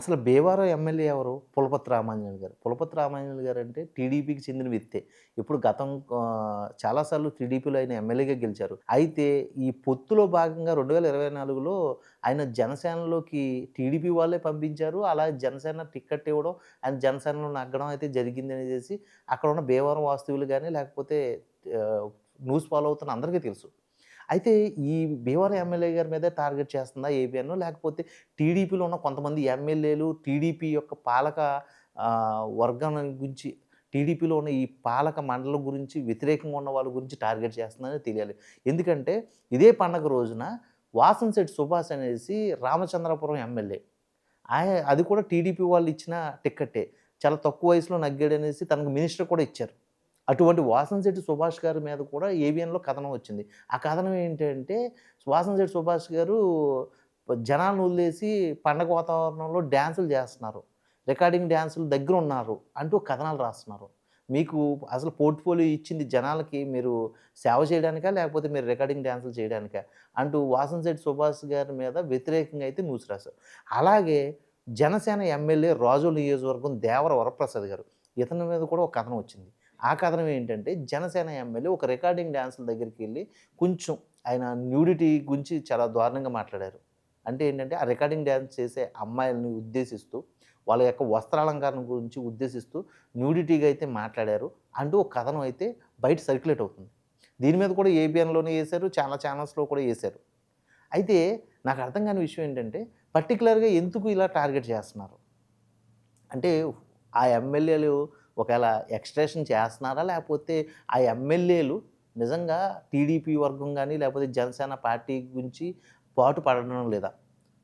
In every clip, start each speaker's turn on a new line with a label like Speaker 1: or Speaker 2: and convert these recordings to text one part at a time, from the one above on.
Speaker 1: అసలు భీమవరం ఎమ్మెల్యే ఎవరు? పులపతి రామాంజన్ గారు. పులపతి రామాంజన్ గారు అంటే టీడీపీకి చెందిన వ్యక్తే. ఇప్పుడు గతం చాలాసార్లు టీడీపీలో ఆయన ఎమ్మెల్యేగా గెలిచారు. అయితే ఈ పొత్తులో భాగంగా రెండు వేల ఇరవై నాలుగులో ఆయన జనసేనలోకి టీడీపీ వాళ్ళే పంపించారు. అలా జనసేన టిక్కెట్ ఇవ్వడం ఆయన జనసేనలో నగ్గడం అయితే జరిగింది అనేసి అక్కడ ఉన్న భీమవరం వాస్తువులు కానీ లేకపోతే న్యూస్ ఫాలో అవుతున్న అందరికీ తెలుసు. అయితే ఈ భీమవరం ఎమ్మెల్యే గారి మీదే టార్గెట్ చేస్తుందా ఏబిఎన్ లేకపోతే టీడీపీలో ఉన్న కొంతమంది ఎమ్మెల్యేలు టీడీపీ యొక్క పాలక వర్గం గురించి టీడీపీలో ఉన్న ఈ పాలక మండలం గురించి వ్యతిరేకంగా ఉన్న వాళ్ళ గురించి టార్గెట్ చేస్తుందని తెలియాలి. ఎందుకంటే ఇదే పండగ రోజున వాసన్శెట్టి సుభాష్ అనేసి రామచంద్రపురం ఎమ్మెల్యే. ఆయన అది కూడా టీడీపీ వాళ్ళు ఇచ్చిన టిక్కెట్టే. చాలా తక్కువ వయసులో నగ్గాడు అనేసి తనకు మినిస్టర్ కూడా ఇచ్చారు. అటువంటి వాసన్శెట్టి సుభాష్ గారి మీద కూడా ఏబిఎన్లో కథనం వచ్చింది. ఆ కథనం ఏంటంటే వాసన్శెట్టి సుభాష్ గారు జనాలను వదిలేసి పండగ వాతావరణంలో డ్యాన్సులు చేస్తున్నారు. రికార్డింగ్ డ్యాన్సులు దగ్గర ఉన్నారు అంటూ కథనాలు రాస్తున్నారు. మీకు అసలు పోర్ట్ఫోలియో ఇచ్చింది జనాలకి మీరు సేవ చేయడానికా లేకపోతే మీరు రికార్డింగ్ డ్యాన్సులు చేయడానికా అంటూ వాసన్ శెట్టి సుభాష్ గారి మీద వ్యతిరేకంగా అయితే న్యూస్ రాశారు. అలాగే జనసేన ఎమ్మెల్యే రాజు నియోజకవర్గం దేవర వరప్రసాద్ గారు ఇతని మీద కూడా ఒక కథనం వచ్చింది. ఆ కథనం ఏంటంటే జనసేన ఎమ్మెల్యే ఒక రికార్డింగ్ డ్యాన్సుల దగ్గరికి వెళ్ళి కొంచెం ఆయన న్యూడిటీ గురించి చాలా దారుణంగా మాట్లాడారు. అంటే ఏంటంటే ఆ రికార్డింగ్ డ్యాన్స్ చేసే అమ్మాయిలని ఉద్దేశిస్తూ వాళ్ళ యొక్క వస్త్రాలంకరణ గురించి ఉద్దేశిస్తూ న్యూడిటీగా అయితే మాట్లాడారు. అంటూ ఒక కథనం అయితే బయట సర్క్యులేట్ అవుతుంది. దీని మీద కూడా ఏబిఎన్లోనే వేశారు చాలా ఛానల్స్లో కూడా వేశారు. అయితే నాకు అర్థం కాని విషయం ఏంటంటే పర్టికులర్గా ఎందుకు ఇలా టార్గెట్ చేస్తున్నారు? అంటే ఆ ఎమ్మెల్యేలు ఒకవేళ ఎక్స్ట్రేషన్ చేస్తున్నారా? లేకపోతే ఆ ఎమ్మెల్యేలు నిజంగా టీడీపీ వర్గం కానీ లేకపోతే జనసేన పార్టీ గురించి పాటు పడడం లేదా?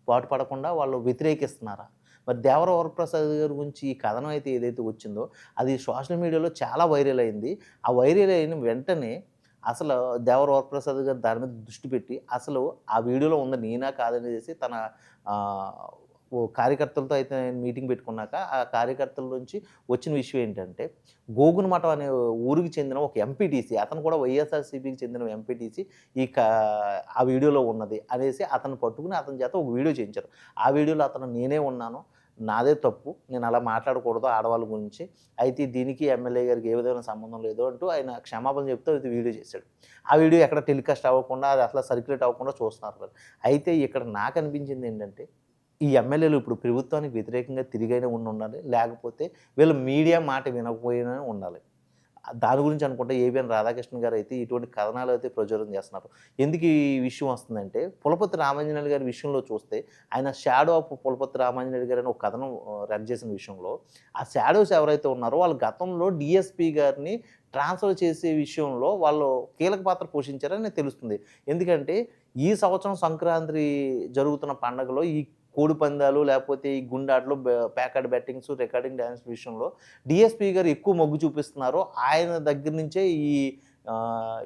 Speaker 1: పాటు పడకుండా వాళ్ళు వ్యతిరేకిస్తున్నారా? మరి దేవర వరప్రసాద్ గారి గురించి ఈ కథనం అయితే ఏదైతే వచ్చిందో అది సోషల్ మీడియాలో చాలా వైరల్ అయింది. ఆ వైరల్ అయిన వెంటనే అసలు దేవర వరప్రసాద్ గారు దాని మీద దృష్టి పెట్టి అసలు ఆ వీడియోలో ఉంది నేనా కాదనేసి తన కార్యకర్తలతో అయితే నేను మీటింగ్ పెట్టుకున్నాక ఆ కార్యకర్తల నుంచి వచ్చిన విషయం ఏంటంటే గోగున్ మఠం అనే ఊరికి చెందిన ఒక ఎంపీటీసీ అతను కూడా వైఎస్ఆర్సీపీకి చెందిన ఎంపీటీసీ ఈ కా ఆ వీడియోలో ఉన్నది అనేసి అతను పట్టుకుని అతని చేత ఒక వీడియో చేయించారు. ఆ వీడియోలో అతను నేనే ఉన్నాను నాదే తప్పు నేను అలా మాట్లాడకూడదు ఆడవాళ్ళ గురించి అయితే దీనికి ఎమ్మెల్యే గారికి ఏ విధమైన సంబంధం లేదు అంటూ ఆయన క్షమాపణ చెప్తూ ఇది వీడియో చేశాడు. ఆ వీడియో ఎక్కడ టెలికాస్ట్ అవ్వకుండా అది అసలు సర్క్యులేట్ అవ్వకుండా చూస్తున్నారు అయితే ఇక్కడ నాకు అనిపించింది ఏంటంటే ఈ ఎమ్మెల్యేలు ఇప్పుడు ప్రభుత్వానికి వ్యతిరేకంగా తిరిగైనా ఉండి ఉండాలి. లేకపోతే వీళ్ళు మీడియా మాట వినకపోయినా ఉండాలి. దాని గురించి అనుకుంటే ఏబిఎన్ రాధాకృష్ణ గారు అయితే ఇటువంటి కథనాలు అయితే ప్రచురం చేస్తున్నారు. ఎందుకు ఈ విషయం వస్తుందంటే పులపతి రామాంజనేయులు గారి విషయంలో చూస్తే ఆయన షాడో ఆఫ్ పులపతి రామాంజనేయులు గారు అని ఒక కథనం రన్ చేసిన విషయంలో ఆ షాడోస్ ఎవరైతే ఉన్నారో వాళ్ళు గతంలో డిఎస్పి గారిని ట్రాన్స్ఫర్ చేసే విషయంలో వాళ్ళు కీలక పాత్ర పోషించారని తెలుస్తుంది. ఎందుకంటే ఈ సంవత్సరం సంక్రాంతి జరుగుతున్న పండగలో ఈ కోడి పందాలు లేకపోతే ఈ గుండాట్లు ప్యాకెట్ బ్యాటింగ్స్ రికార్డింగ్ డ్యాన్స్ విషయంలో డిఎస్పీ గారు ఎక్కువ మొగ్గు చూపిస్తున్నారు. ఆయన దగ్గర నుంచే ఈ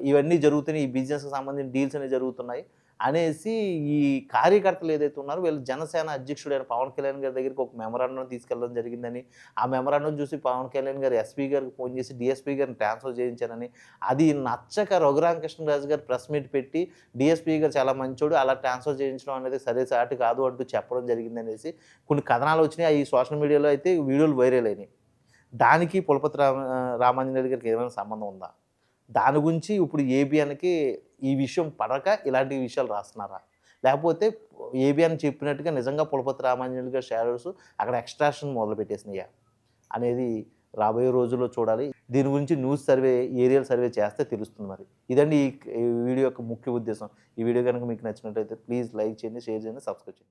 Speaker 1: ఇవన్నీ జరుగుతున్నాయి. ఈ బిజినెస్కి సంబంధించిన డీల్స్ అనేవి జరుగుతున్నాయి. అనేసి ఈ కార్యకర్తలు ఏదైతే ఉన్నారో వీళ్ళు జనసేన అధ్యక్షుడైన పవన్ కళ్యాణ్ గారి దగ్గరికి ఒక మెమరాండం తీసుకెళ్ళడం జరిగిందని ఆ మెమరాండం చూసి పవన్ కళ్యాణ్ గారు ఎస్పీ గారికి ఫోన్ చేసి డిఎస్పీ గారిని ట్రాన్స్ఫర్ చేయించారని అది నచ్చక రఘురామకృష్ణరాజు గారు ప్రెస్ మీట్ పెట్టి డిఎస్పీ గారు చాలా మంచోడు అలా ట్రాన్స్ఫర్ చేయించడం అనేది సరే సాటి కాదు అంటూ చెప్పడం జరిగిందనేసి కొన్ని కథనాలు వచ్చినాయి. ఈ సోషల్ మీడియాలో అయితే వీడియోలు వైరల్ అయినాయి. దానికి పులపతి రామ రామాంజనేయులు గారికి ఏమైనా సంబంధం ఉందా? దాని గురించి ఇప్పుడు ఏబిఎన్కి ఈ విషయం పడక ఇలాంటి విషయాలు రాస్తున్నారా? లేకపోతే ఏబిఎన్ చెప్పినట్టుగా నిజంగా పులపతి రామాంజనులు గారి షేడర్స్ అక్కడ ఎక్స్ట్రాక్షన్ మొదలు పెట్టేసినాయా? అనేది రాబోయే రోజుల్లో చూడాలి. దీని గురించి న్యూస్ సర్వే ఏరియల్ సర్వే చేస్తే తెలుస్తుంది మరి. ఇదండి ఈ ఈ వీడియో యొక్క ముఖ్య ఉద్దేశం. ఈ వీడియో కనుక మీకు నచ్చినట్లయితే ప్లీజ్ లైక్ చేయండి షేర్ చేయండి సబ్స్క్రైబ్ చేయండి.